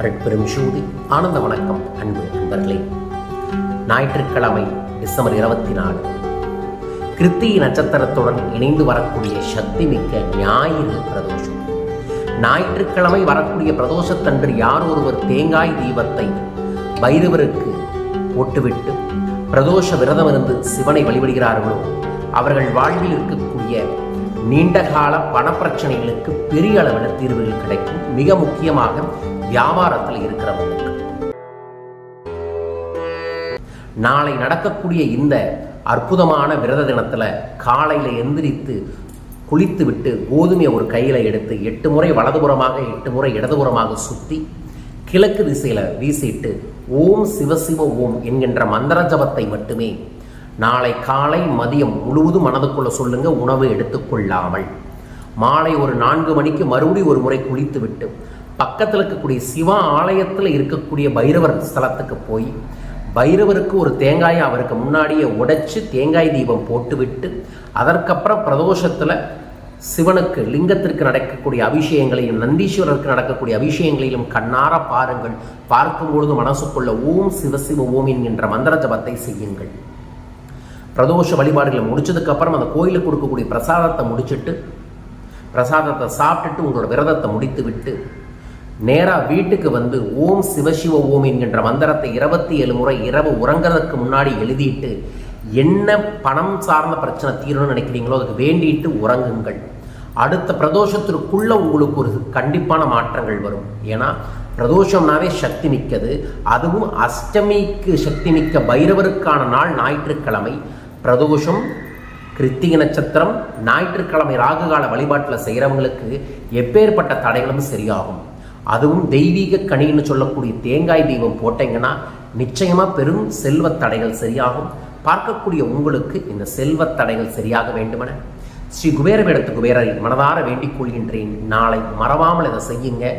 அருட்பெரும் ஜோதி ஆனந்த வணக்கம் அன்பு நண்பர்களே. ஞாயிற்றுக்கிழமை டிசம்பர் இருபத்தி நாலு. கிருத்திகை நட்சத்திரத்துடன் இணைந்து வரக்கூடிய சக்தி மிக்க ஞாயிறு பிரதோஷம். ஞாயிற்றுக்கிழமை வரக்கூடிய பிரதோஷத்தன்று யார் ஒருவர் தேங்காய் தீபத்தை பைரவருக்கு போட்டுவிட்டு பிரதோஷ விரதமிருந்து சிவனை வழிபடுகிறார்களோ அவர்கள் வாழ்வில் இருக்கக்கூடிய நீண்டகால பணப்பிரச்சனைகளுக்கு பெரிய அளவில் தீர்வுகள் கிடைக்கும். மிக முக்கியமாக வியாபாரத்தில் இருக்கிறவங்களுக்கு. நாளை நடக்கக்கூடிய இந்த அற்புதமான விரத தினத்தில் காலையில் எந்திரித்து குளித்து விட்டு கோதுமையை ஒரு கையில் எடுத்து எட்டு முறை வலதுபுறமாக எட்டு முறை இடதுபுறமாக சுற்றி கிழக்கு திசையில் வீசிட்டு ஓம் சிவசிவ ஓம் என்கின்ற மந்திர ஜபத்தை மட்டுமே நாளை காலை மதியம் முழுவதும் மனதுக்குள்ள சொல்லுங்க உணவு எடுத்துக்கொள்ளாமல் மாலை ஒரு நான்கு மணிக்கு மறுபடி ஒரு முறை குளித்து விட்டு பக்கத்தில் இருக்கக்கூடிய சிவா ஆலயத்தில் இருக்கக்கூடிய பைரவர் ஸ்தலத்துக்கு போய் பைரவருக்கு ஒரு தேங்காயை அவருக்கு முன்னாடியே உடைச்சி தேங்காய் தீபம் போட்டுவிட்டு அதற்கப்புறம் பிரதோஷத்தில் சிவனுக்கு லிங்கத்திற்கு நடக்கக்கூடிய அபிஷேகங்களையும் நந்தீஸ்வரருக்கு நடக்கக்கூடிய அபிஷேகங்களிலும் கண்ணார பாருங்கள். பார்க்கும் பொழுது மனசுக்குள்ள ஓம் சிவசிவ ஓம் என்கின்ற மந்திர ஜபத்தை செய்யுங்கள். பிரதோஷ வழிபாடுகளை முடிச்சதுக்கப்புறம் அந்த கோயிலுக்கு கொடுக்கக்கூடிய பிரசாதத்தை முடிச்சுட்டு பிரசாதத்தை சாப்பிட்டுட்டு உங்களோட விரதத்தை முடித்து விட்டு நேராக வீட்டுக்கு வந்து ஓம் சிவசிவ ஓம் என்கின்ற மந்திரத்தை இருபத்தி ஏழு முறை இரவு உறங்குறதுக்கு முன்னாடி எழுதிட்டு என்ன பணம் சார்ந்த பிரச்சனை தீரணும்னு நினைக்கிறீங்களோ அதுக்கு வேண்டிட்டு உறங்குங்கள். அடுத்த பிரதோஷத்திற்குள்ளே உங்களுக்கு ஒரு கண்டிப்பான மாற்றங்கள் வரும். ஏன்னா பிரதோஷம்னாவே சக்தி மிக்கது. அதுவும் அஷ்டமிக்கு சக்தி மிக்க பைரவருக்கான நாள் ஞாயிற்றுக்கிழமை. பிரதோஷம் கிருத்திகை நட்சத்திரம் ஞாயிற்றுக்கிழமை ராகுகால வழிபாட்டில் செய்கிறவங்களுக்கு எப்பேற்பட்ட தடைகளும் சரியாகும். அதுவும் தெய்வீக கனின்னு சொல்லக்கூடிய தேங்காய் தீபம் போட்டீங்கன்னா நிச்சயமாக பெரும் செல்வத் தடைகள் சரியாகும். பார்க்கக்கூடிய உங்களுக்கு இந்த செல்வத் தடைகள் சரியாக வேண்டுமென ஸ்ரீ குபேரவேடத்து குபேரரை மனதார வேண்டிக் கொள்கின்றேன். நாளை மறவாமல் இதை செய்யுங்க.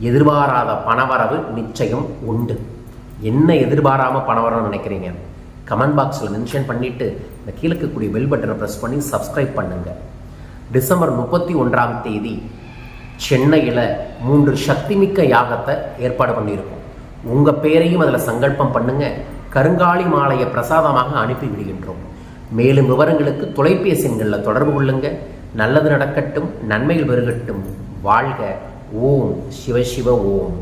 எதிர்பாராத பணவரவு நிச்சயம் உண்டு. என்ன எதிர்பாராமல் பணவரவு நினைக்கிறீங்க? கமெண்ட் பாக்ஸில் மென்ஷன் பண்ணிவிட்டு இந்த கீழே இருக்கக்கூடிய பெல் பட்டனை ப்ரெஸ் பண்ணி சப்ஸ்கிரைப் பண்ணுங்கள் டிசம்பர் முப்பத்தி ஒன்றாம் தேதி சென்னையில் மூன்று சக்திமிக்க யாகத்தை ஏற்பாடு பண்ணியிருக்கோம். உங்கள் பேரையும் அதில் சங்கல்பம் பண்ணுங்கள் கருங்காலி மாலையை பிரசாதமாக அனுப்பி விடுகின்றோம். மேலும் விவரங்களுக்கு தொலைபேசி எண்களில் தொடர்பு கொள்ளுங்க. நல்லது நடக்கட்டும் நன்மைகள் பெருகட்டும். வாழ்க ஓம் சிவ சிவ ஓம்.